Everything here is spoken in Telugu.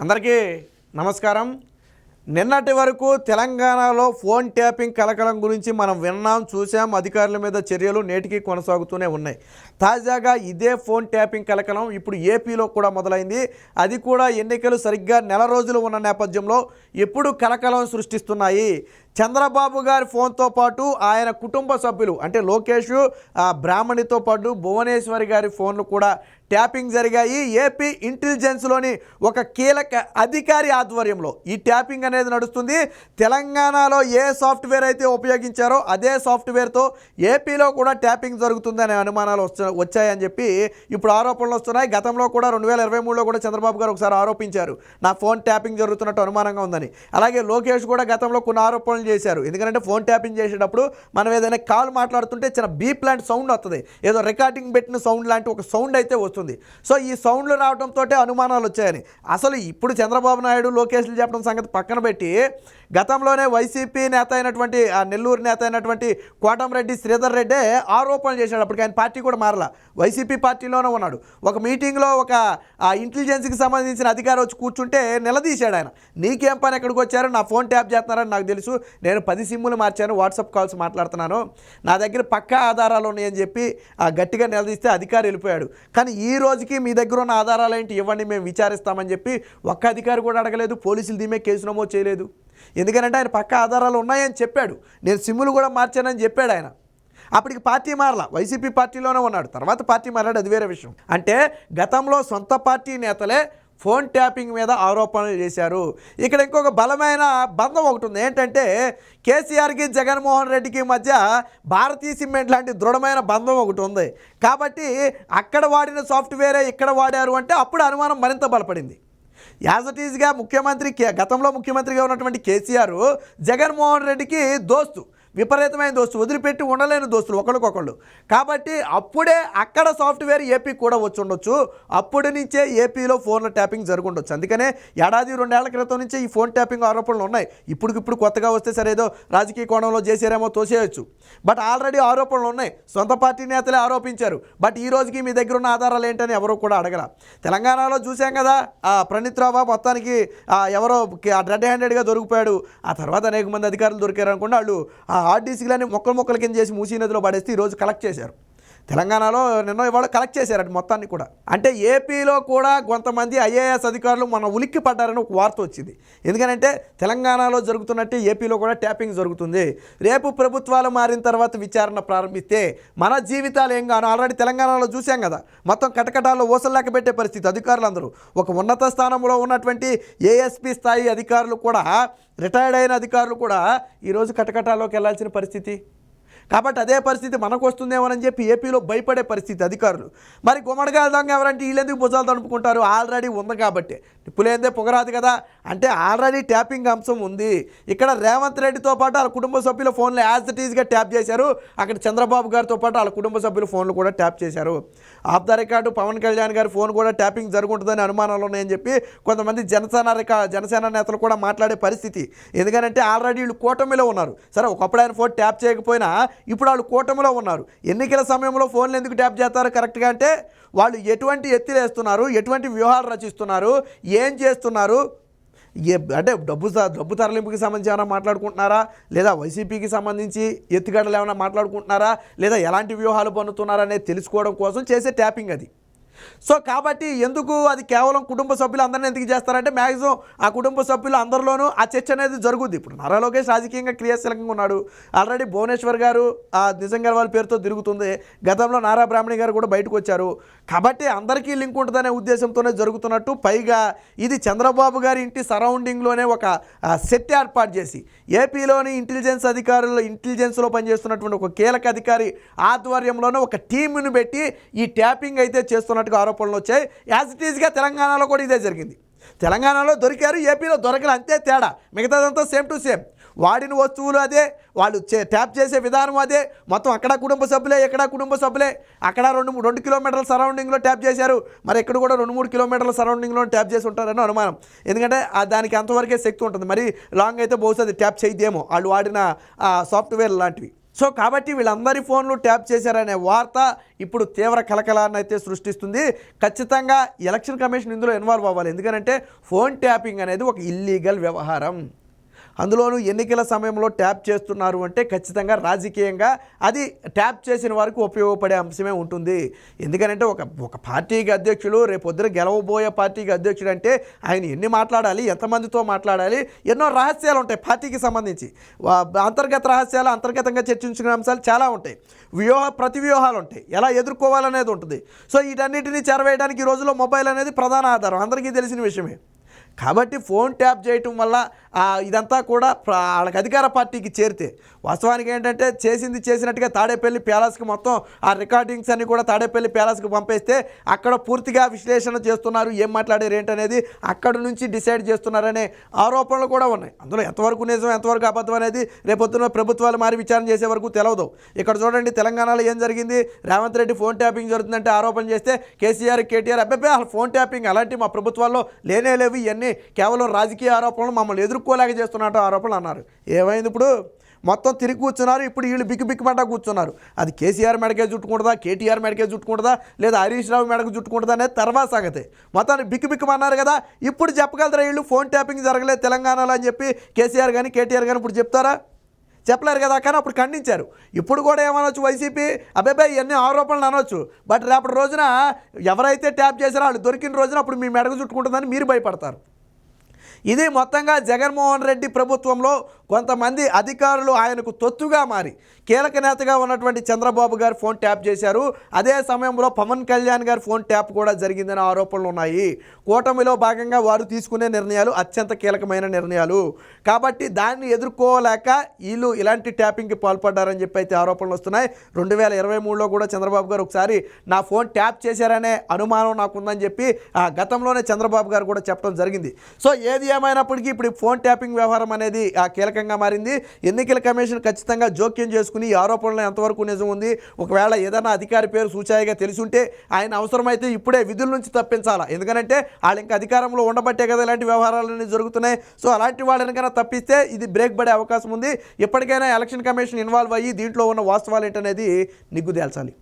అందరికీ నమస్కారం. నిన్నటి వరకు తెలంగాణలో ఫోన్ ట్యాపింగ్ కలకలం గురించి మనం విన్నాం చూసాం అధికారుల మీద చర్యలు నేటికి కొనసాగుతూనే ఉన్నాయి. తాజాగా ఇదే ఫోన్ ట్యాపింగ్ కలకలం ఇప్పుడు ఏపీలో కూడా మొదలైంది. అది కూడా ఎన్నికలు సరిగ్గా నెల రోజులు ఉన్న నేపథ్యంలో ఎప్పుడు కలకలం సృష్టిస్తున్నాయి. చంద్రబాబు గారి ఫోన్తో పాటు ఆయన కుటుంబ సభ్యులు అంటే లోకేష్ బ్రాహ్మణితో పాటు భువనేశ్వరి గారి ఫోన్లు కూడా ట్యాపింగ్ జరిగాయి. ఏపీ ఇంటెలిజెన్స్లోని ఒక కీలక అధికారి ఆధ్వర్యంలో ఈ ట్యాపింగ్ అనేది నడుస్తుంది. తెలంగాణలో ఏ సాఫ్ట్వేర్ అయితే ఉపయోగించారో అదే సాఫ్ట్వేర్తో ఏపీలో కూడా ట్యాపింగ్ జరుగుతుందనే అనుమానాలు వచ్చాయని చెప్పి ఇప్పుడు ఆరోపణలు వస్తున్నాయి. గతంలో కూడా రెండు వేల ఇరవై మూడులో కూడా చంద్రబాబు గారు ఒకసారి ఆరోపించారు. నా ఫోన్ ట్యాపింగ్ జరుగుతున్నట్టు అనుమానంగా ఉందని. అలాగే లోకేష్ కూడా గతంలో కొన్ని ఆరోపణలు చేశారు. ఎందుకంటే ఫోన్ ట్యాపింగ్ చేసేటప్పుడు మనం ఏదైనా కాల్ మాట్లాడుతుంటే చిన్న బీప్ లాంటి సౌండ్ వస్తుంది. ఏదో రికార్డింగ్ పెట్టిన సౌండ్ లాంటి ఒక సౌండ్ అయితే వస్తుంది. సో ఈ సౌండ్లు రావడంతో అనుమానాలు వచ్చాయని. అసలు ఇప్పుడు చంద్రబాబు నాయుడు లోకేష్లు చెప్పడం సంగతి పక్కన పెట్టి గతంలోనే వైసీపీ నేత అయినటువంటి ఆ నెల్లూరు నేత అయినటువంటి కోటంరెడ్డి శ్రీధర్ రెడ్డే ఆరోపణలు చేశాడు. అప్పటికి ఆయన పార్టీ కూడా మారలా. వైసీపీ పార్టీలోనే ఉన్నాడు. ఒక మీటింగ్లో ఒక ఇంటెలిజెన్స్కి సంబంధించిన అధికారి వచ్చి కూర్చుంటే నిలదీశాడు ఆయన. నీకేం పని ఎక్కడికి వచ్చారు? నా ఫోన్ ట్యాప్ చేస్తున్నారని నాకు తెలుసు. నేను పది సిమ్ములు మార్చాను వాట్సాప్ కాల్స్ మాట్లాడుతున్నాను. నా దగ్గర పక్కా ఆధారాలు ఉన్నాయని చెప్పి ఆ గట్టిగా నిలదీస్తే అధికారి వెళ్ళిపోయాడు. కానీ ఈ రోజుకి మీ దగ్గర ఉన్న ఆధారాలు ఏంటి? ఇవ్వండి మేము విచారిస్తామని చెప్పి ఒక్క అధికారి కూడా అడగలేదు పోలీసులు దీమే కేసు నమోదు చేయలేదు. ఎందుకంటే ఆయన పక్క ఆధారాలు ఉన్నాయని చెప్పాడు. నేను సిమ్ములు కూడా మార్చానని చెప్పాడు ఆయన. అప్పటికి పార్టీ మారలా. వైసీపీ పార్టీలోనే ఉన్నాడు. తర్వాత పార్టీ మారాడు అది వేరే విషయం. అంటే గతంలో సొంత పార్టీ నేతలే ఫోన్ ట్యాపింగ్ మీద ఆరోపణలు చేశారు. ఇక్కడ ఇంకొక బలమైన బంధం ఒకటి ఉంది. ఏంటంటే కేసీఆర్కి జగన్మోహన్ రెడ్డికి మధ్య భారతీయ సిమెంట్ లాంటి దృఢమైన బంధం ఒకటి ఉంది. కాబట్టి అక్కడ వాడిన సాఫ్ట్వేరే ఇక్కడ వాడారు అంటే అప్పుడు అనుమానం మరింత బలపడింది. యాజ్ ఇట్ ఈజ్గా ముఖ్యమంత్రి కే- గతంలో ముఖ్యమంత్రిగా ఉన్నటువంటి కేసీఆర్ జగన్మోహన్ రెడ్డికి దోస్తు. విపరీతమైన దోస్తులు వదిలిపెట్టి ఉండలేని దోస్తులు ఒకరికొకళ్ళు కాబట్టి అప్పుడే అక్కడ సాఫ్ట్వేర్ ఏపీ కూడా వచ్చి ఉండొచ్చు. అప్పటి నుంచే ఏపీలో ఫోన్ల ట్యాపింగ్ జరుగుండొచ్చు. అందుకనే ఏడాది రెండేళ్ళ క్రితం నుంచే ఈ ఫోన్ ట్యాపింగ్ ఆరోపణలు ఉన్నాయి. ఇప్పటికిప్పుడు కొత్తగా వస్తే సరే ఏదో రాజకీయ కోణంలో చేసారేమో తోసేయచ్చు. బట్ ఆల్రెడీ ఆరోపణలు ఉన్నాయి. సొంత పార్టీ నేతలే ఆరోపించారు. బట్ ఈ రోజుకి మీ దగ్గర ఉన్న ఆధారాలు ఏంటని ఎవరు కూడా అడగల. తెలంగాణలో చూసాం కదా ఆ ప్రణీత్ రావు మొత్తానికి ఎవరో రెడ్ హ్యాండెడ్గా దొరికిపోయాడు. ఆ తర్వాత అనేక మంది అధికారులు దొరికారు అనుకుంటే వాళ్ళు ఆ ఆర్డీసీలని మొక్కలు మొక్కల కింద చేసి మూసీ నదిలో పడేస్తే ఈరోజు కలెక్ట్ చేశారు. తెలంగాణలో నిన్న ఇవాళ కలెక్ట్ చేశారట మొత్తాన్ని కూడా. అంటే ఏపీలో కూడా కొంతమంది ఐఏఎస్ అధికారులు మన ఉలిక్కి పడ్డారని ఒక వార్త వచ్చింది. ఎందుకంటే తెలంగాణలో జరుగుతున్నట్టే ఏపీలో కూడా ట్యాపింగ్ జరుగుతుంది. రేపు ప్రభుత్వాలు మారిన తర్వాత విచారణ ప్రారంభిస్తే మన జీవితాలు ఏం కాను ఆల్రెడీ తెలంగాణలో చూసాం కదా. మొత్తం కటకటాల్లో ఊసలు పెట్టే పరిస్థితి అధికారులందరూ. ఒక ఉన్నత స్థానంలో ఉన్నటువంటి ఏఎస్పీ స్థాయి అధికారులు కూడా రిటైర్డ్ అయిన అధికారులు కూడా ఈరోజు కటకటాల్లోకి వెళ్ళాల్సిన పరిస్థితి? కాబట్టి అదే పరిస్థితి మనకు వస్తుందేమోనని చెప్పి ఏపీలో భయపడే పరిస్థితి అధికారులు. మరి గుమ్మడికాయల దొంగ ఎవరంటే వీళ్ళెందుకు భుజాలు తడుపుకుంటారు? ఆల్రెడీ ఉంది కాబట్టి. నిప్పులేందే పొగరాదు కదా? అంటే ఆల్రెడీ ట్యాపింగ్ అంశం ఉంది. ఇక్కడ రేవంత్ రెడ్డితో పాటు వాళ్ళ కుటుంబ సభ్యుల ఫోన్లు యాజ్ ఇట్ ఈజ్గా ట్యాప్ చేశారు. అక్కడ చంద్రబాబు గారితో పాటు వాళ్ళ కుటుంబ సభ్యుల ఫోన్లు కూడా ట్యాప్ చేశారు. Off the record Pawan Kalyan గారి ఫోన్ కూడా ట్యాపింగ్ జరుగుంటుందని అనుమానాలు ఉన్నాయని చెప్పి కొంతమంది జనసేన రికా జనసేన నేతలు కూడా మాట్లాడే పరిస్థితి. ఎందుకంటే ఆల్రెడీ వీళ్ళు కూటమిలో ఉన్నారు. సరే ఒకప్పుడు ఆయన ఫోన్ ట్యాప్ చేయకపోయినా ఇప్పుడు వాళ్ళు కూటమిలో ఉన్నారు. ఎన్నికల సమయంలో ఫోన్లు ఎందుకు ట్యాప్ చేస్తారు కరెక్ట్గా అంటే వాళ్ళు ఎటువంటి ఎత్తిలేస్తున్నారు ఎటువంటి వ్యూహాలు రచిస్తున్నారు ఏం చేస్తున్నారు ఏ అంటే డబ్బు డబ్బు తరలింపుకి సంబంధించి ఏమైనా మాట్లాడుకుంటున్నారా? లేదా వైసీపీకి సంబంధించి ఎత్తుగడలు ఏమైనా మాట్లాడుకుంటున్నారా? లేదా ఎలాంటి వ్యూహాలు పన్నుతున్నారా అనేది తెలుసుకోవడం కోసం చేసే ట్యాపింగ్ అది. సో కాబట్టి ఎందుకు అది కేవలం కుటుంబ సభ్యులు అందరినీ ఎందుకు చేస్తారంటే మ్యాక్సిమం ఆ కుటుంబ సభ్యులు అందరిలోనూ ఆ చర్చ అనేది జరుగుద్ది. ఇప్పుడు నారా లోకేష్ రాజకీయంగా క్రియాశీలకంగా ఉన్నాడు. ఆల్రెడీ భువనేశ్వర్ గారు ఆ నిజంగా వాళ్ళ పేరుతో తిరుగుతుంది. గతంలో నారా బ్రాహ్మణి గారు కూడా బయటకు వచ్చారు. కాబట్టి అందరికీ లింక్ ఉంటుందనే ఉద్దేశంతోనే జరుగుతున్నట్టు పైగా ఇది చంద్రబాబు గారి ఇంటి సరౌండింగ్లోనే ఒక సెట్ ఏర్పాటు చేసి ఏపీలోని ఇంటెలిజెన్స్ అధికారులు ఇంటెలిజెన్స్లో పనిచేస్తున్నటువంటి ఒక కీలక అధికారి ఆధ్వర్యంలోనే ఒక టీమును పెట్టి ఈ ట్యాపింగ్ అయితే చేస్తున్నట్టుగా ఆరోపణలు వచ్చాయి. యాజ్ ఇట్ ఈజ్గా తెలంగాణలో కూడా ఇదే జరిగింది. తెలంగాణలో దొరికారు ఏపీలో దొరకలు అంతే తేడా. మిగతాదంతా సేమ్ టు సేమ్ వాడిన వస్తువులు అదే వాళ్ళు చే- ట్యాప్ చేసే విధానం అదే. మొత్తం అక్కడ కుటుంబ సభ్యులే ఎక్కడ కుటుంబ సభ్యులే. అక్కడ రెండు రెండు కిలోమీటర్ల సరౌండింగ్లో ట్యాప్ చేశారు. మరి ఇక్కడ కూడా రెండు మూడు కిలోమీటర్ల సరౌండింగ్లో ట్యాప్ చేసి ఉంటారని అనుమానం. ఎందుకంటే దానికి అంతవరకే శక్తి ఉంటుంది. మరి లాంగ్ అయితే బహుశా అది ట్యాప్ చేయదేమో. వాళ్ళు వాడిన సాఫ్ట్వేర్ లాంటివి. సో కాబట్టి వీళ్ళందరి ఫోన్లు ట్యాప్ చేశారనే వార్త ఇప్పుడు తీవ్ర కలకలాన్ని అయితే సృష్టిస్తుంది. ఖచ్చితంగా ఎలక్షన్ కమిషన్ ఇందులో ఇన్వాల్వ్ అవ్వాలి. ఎందుకంటే ఫోన్ ట్యాపింగ్ అనేది ఒక ఇల్లీగల్ వ్యవహారం. అందులోనూ ఎన్నికల సమయంలో ట్యాప్ చేస్తున్నారు అంటే ఖచ్చితంగా రాజకీయంగా అది ట్యాప్ చేసిన వారికి ఉపయోగపడే అంశమే ఉంటుంది. ఎందుకంటే ఒక ఒక పార్టీకి అధ్యక్షుడు రేపొద్దున గెలవబోయే పార్టీకి అధ్యక్షుడు అంటే ఆయన ఎన్ని మాట్లాడాలి ఎంతమందితో మాట్లాడాలి ఎన్నో రహస్యాలు ఉంటాయి పార్టీకి సంబంధించి. అంతర్గత రహస్యాలు అంతర్గతంగా చర్చించుకునే అంశాలు చాలా ఉంటాయి. వ్యూహ ప్రతి వ్యూహాలు ఉంటాయి. ఎలా ఎదుర్కోవాలనేది ఉంటుంది. సో వీటన్నిటిని చేరవేయడానికి ఈ రోజుల్లో మొబైల్ అనేది ప్రధాన ఆధారం. అందరికీ తెలిసిన విషయమే. కాబట్టి ఫోన్ ట్యాప్ చేయటం వల్ల ఇదంతా కూడా వాళ్ళకి అధికార పార్టీకి చేరితే. వాస్తవానికి ఏంటంటే చేసింది చేసినట్టుగా తాడేపల్లి ప్యాలెస్కి మొత్తం ఆ రికార్డింగ్స్ అన్ని కూడా తాడేపల్లి ప్యాలెస్కి పంపేస్తే అక్కడ పూర్తిగా విశ్లేషణ చేస్తున్నారు ఏం మాట్లాడారు ఏంటనేది అక్కడ నుంచి డిసైడ్ చేస్తున్నారనే ఆరోపణలు కూడా ఉన్నాయి. అందులో ఎంతవరకు నిజం ఎంతవరకు అబద్ధం అనేది రేపొద్దున ప్రభుత్వాలు మారి విచారణ చేసే వరకు తెలవదు. ఇక్కడ చూడండి తెలంగాణలో ఏం జరిగింది? రేవంత్ రెడ్డి ఫోన్ ట్యాపింగ్ జరుగుతుందంటే ఆరోపణ చేస్తే కేసీఆర్ కేటీఆర్ అబ్బాయి ఫోన్ ట్యాపింగ్ అలాంటి మా ప్రభుత్వాల్లో లేనే లేవు ఇవన్నీ కేవలం రాజకీయ ఆరోపణలు మమ్మల్ని ఎదుర్కోలేక చేస్తున్నట్టు ఆరోపణలు అన్నారు. ఏమైంది ఇప్పుడు? మొత్తం తిరిగి కూర్చున్నారు ఇప్పుడు వీళ్ళు బిక్కు బిక్కుమంటా కూర్చున్నారు. అది కేసీఆర్ మెడకే చుట్టుకుంటుందా కేటీఆర్ మెడకే చుట్టుకుంటుందా లేదా హరీష్ రావు మెడకు చుట్టుకుంటుందా అనేది తర్వాత సంగతి. మొత్తాన్ని బిక్కు బిక్కుమన్నారు కదా ఇప్పుడు చెప్పగలుగుతారా వీళ్ళు ఫోన్ ట్యాపింగ్ జరగలేదు తెలంగాణలో అని చెప్పి కేసీఆర్ కానీ కేటీఆర్ కానీ ఇప్పుడు చెప్తారా? చెప్పలేరు కదా కానీ అప్పుడు ఖండించారు. ఇప్పుడు కూడా ఏమనొచ్చు వైసీపీ? అబ్బాయి ఎన్ని ఆరోపణలు అనొచ్చు. బట్ రేపటి రోజున ఎవరైతే ట్యాప్ చేశారో వాళ్ళు దొరికిన రోజున అప్పుడు మీ మెడకు చుట్టుకుంటుందని మీరు భయపడతారు. ఇది మొత్తంగా జగన్మోహన్ రెడ్డి ప్రభుత్వంలో కొంతమంది అధికారులు ఆయనకు తొత్తుగా మారి కీలక నేతగా ఉన్నటువంటి చంద్రబాబు గారు ఫోన్ ట్యాప్ చేశారు. అదే సమయంలో పవన్ కళ్యాణ్ గారి ఫోన్ ట్యాప్ కూడా జరిగిందనే ఆరోపణలు ఉన్నాయి. కూటమిలో భాగంగా వారు తీసుకునే నిర్ణయాలు అత్యంత కీలకమైన నిర్ణయాలు. కాబట్టి దాన్ని ఎదుర్కోలేక వీళ్ళు ఇలాంటి ట్యాపింగ్కి పాల్పడ్డారని చెప్పి అయితే ఆరోపణలు వస్తున్నాయి. రెండు వేల ఇరవై మూడులో కూడా చంద్రబాబు గారు ఒకసారి నా ఫోన్ ట్యాప్ చేశారనే అనుమానం నాకుందని చెప్పి ఆ గతంలోనే చంద్రబాబు గారు కూడా చెప్పడం జరిగింది. సో ఏది ఏమైనప్పటికీ ఇప్పుడు ఫోన్ ట్యాపింగ్ వ్యవహారం అనేది ఆ కీలకంగా మారింది. ఎన్నికల కమిషన్ ఖచ్చితంగా జోక్యం చేసుకుని ఈ ఆరోపణలు ఎంతవరకు నిజం ఉంది? ఒకవేళ ఏదైనా అధికారి పేరు సూచాయిగా తెలిసుంటే ఆయన అవసరమైతే ఇప్పుడే విధుల నుంచి తప్పించాలా? ఎందుకంటే వాళ్ళు ఇంకా అధికారంలో ఉండబట్టే కదా ఇలాంటి వ్యవహారాలన్నీ జరుగుతున్నాయి. సో అలాంటి వాళ్ళని కన్నా తప్పిస్తే ఇది బ్రేక్ పడే అవకాశం ఉంది. ఎప్పటికైనా ఎలక్షన్ కమిషన్ ఇన్వాల్వ్ అయ్యి దీంట్లో ఉన్న వాస్తవాలు ఏంటనేది నిగ్గు తేల్చాలి.